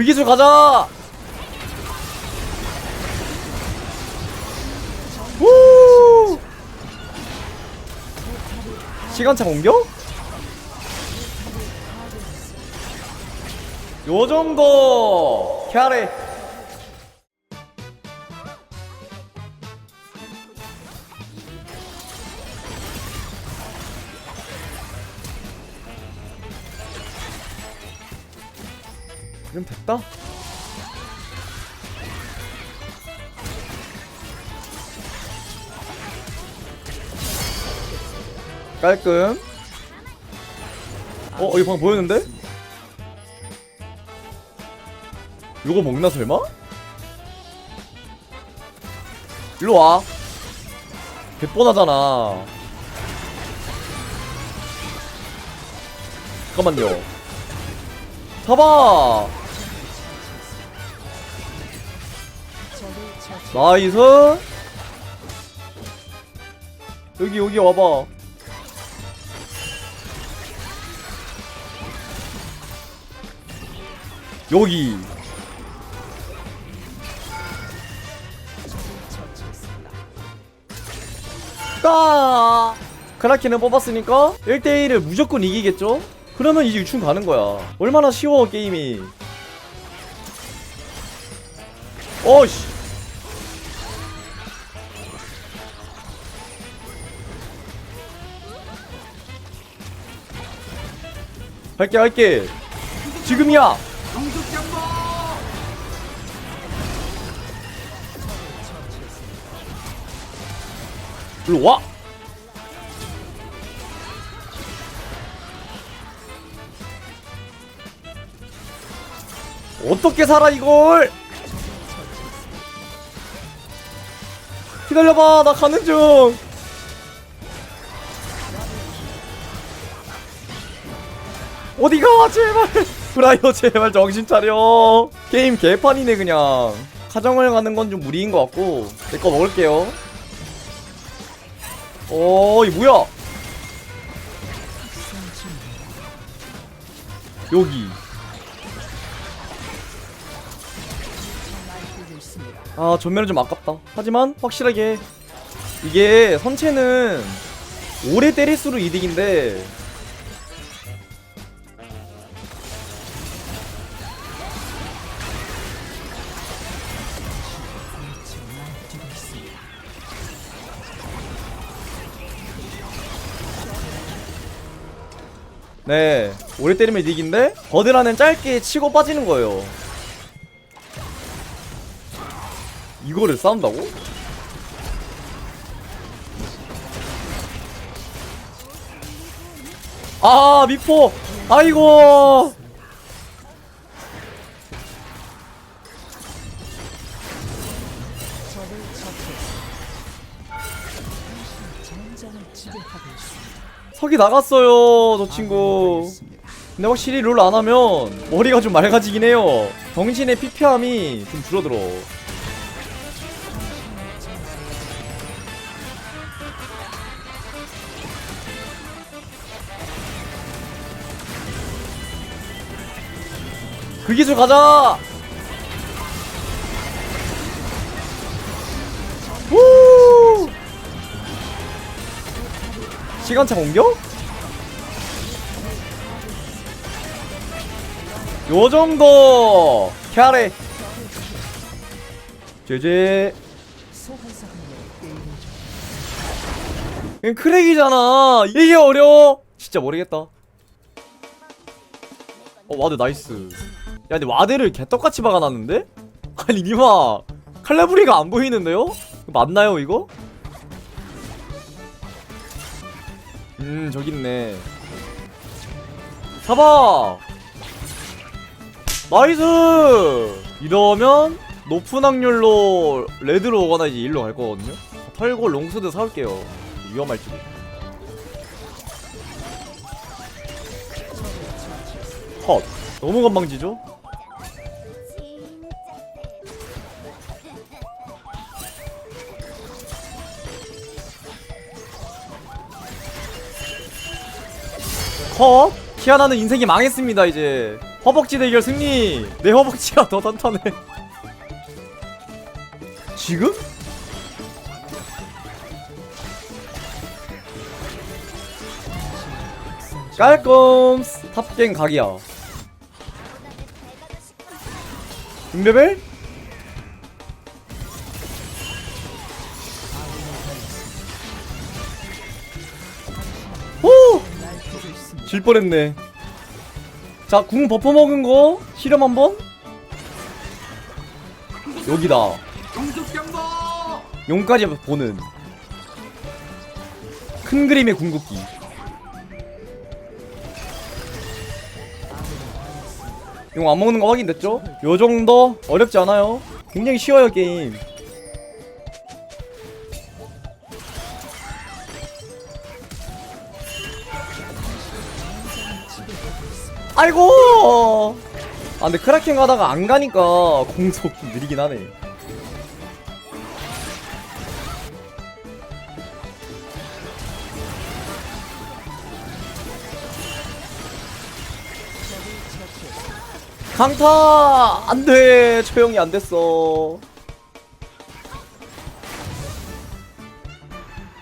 그 기술 가자! 우! 시간차 공격? 요 정도! 캐리 됐다 깔끔. 어 여기 방금 보였는데? 이거 먹나 설마? 일로 와. 개뻔하잖아. 잠깐만요. 잡아 나이스. 여기 여기 와봐. 여기. 따 크라켄을 뽑았으니까 1대1을 무조건 이기겠죠? 그러면 이제 유충 가는 거야. 얼마나 쉬워 게임이. 어이씨 할게 할게. 지금이야. 일로 와. 어떻게 살아 이걸? 기다려봐 나 가는 중 어디가 제발 브라이어 제발 정신 차려 게임 개판이네 그냥 가정을 가는 건 좀 무리인 것 같고 내 거 먹을게요 어, 이 뭐야? 여기. 아, 전면은 좀 아깝다. 하지만 확실하게 이게 선체는 오래 때릴수록 이득인데 네, 오래 때리면 이득인데 버드라는 짧게 치고 빠지는 거예요. 이거를 싸운다고? 아, 미포! 아이고! 석이 나갔어요, 저 친구. 근데 확실히 롤 안 하면 머리가 좀 맑아지긴 해요. 정신의 피폐함이 좀 줄어들어. 그 기술 가자! 시간차 공격? 요 정도 캐리 제제 이건 크랙이잖아 이게 어려워 진짜 모르겠다 어 와드 나이스 야 근데 와드를 개떡같이 박아놨는데? 아니 니마 칼라브리가 안 보이는데요? 맞나요 이거? 음 저기 있네. 잡아! 나이스! 이러면 높은 확률로 레드로 오거나 이제 일로 갈 거거든요. 털고 롱스드 사올게요. 위험할지도 헛. 너무 건방지죠? 컷! 키아나는 인생이 망했습니다 이제 허벅지 대결 승리 내 허벅지가 더 단단해 지금? 깔끔스 탑갱 각이야 6레벨? 질 뻔했네 자, 궁 버퍼 먹은 거 실험 한번. 여기다. 용까지 보는 큰 그림의 궁극기. 용 안 먹는 거 확인됐죠? 요 정도 어렵지 않아요. 굉장히 쉬워요 게임. 아이고! 아 근데 크라켄 가다가 안 가니까 공속 좀 느리긴 하네. 강타 안돼 조용히 안 됐어.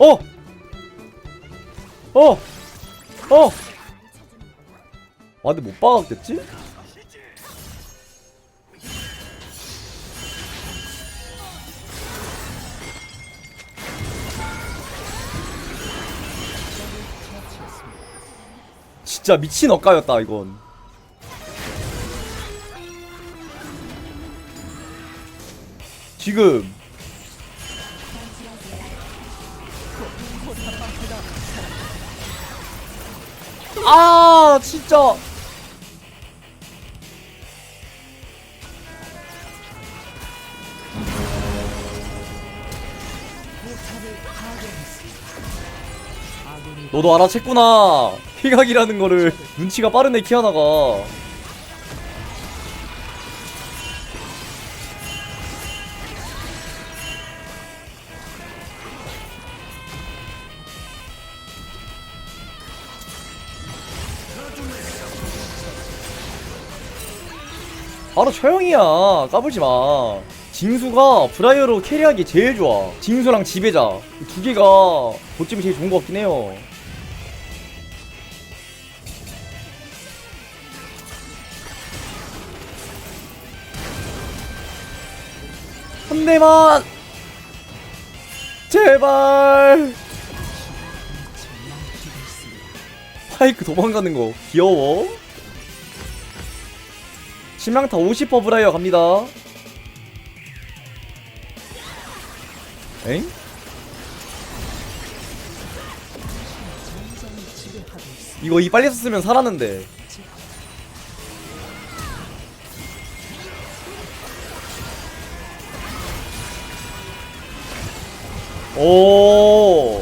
어, 어, 어. 아 근데 못 박았겠지? 진짜 미친 억가였다 이건. 지금. 아 진짜 너도 알아챘구나. 피각이라는 거를. 눈치가 빠르네 키아나가. 바로 처형이야. 까불지 마. 징수가 브라이어로 캐리하기 제일 좋아. 징수랑 지배자. 이두 개가 보점이 제일 좋은 것 같긴 해요 한 대만 제발. 파이크 도망가는 거 귀여워. 심량타 50% 브라이어 갑니다. 엥? 이거 이 빨리 썼으면 살았는데 오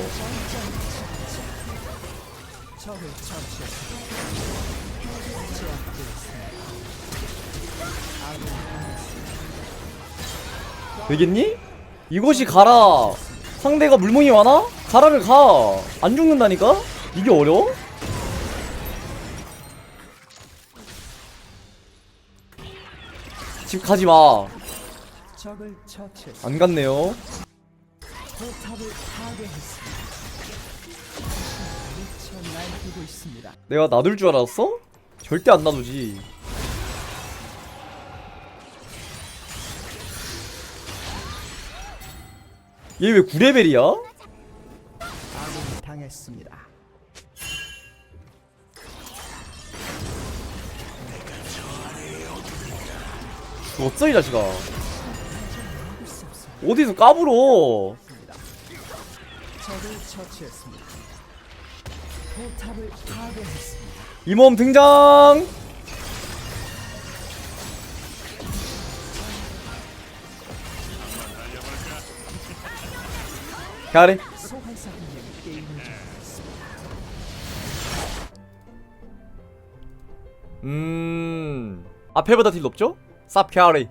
되겠니? 이것이 가라 상대가 물몸이 많아? 가라를 가 안 죽는다니까? 이게 어려워? 집 가지마 적을 처치했습니다. 안 갔네요 내가 놔둘 줄 알았어? 절대 안 놔두지 얘 왜 9레벨이야? 아군이 당했습니다. 죽었어 이 자식아 어디서 까불어 적을 처치했습니다. 포탑을 파괴했습니다. 이 몸 등장 가래 소환사분들이 게임을 종료했습니다. 음 앞에보다 딜 높죠? 쌉 캐리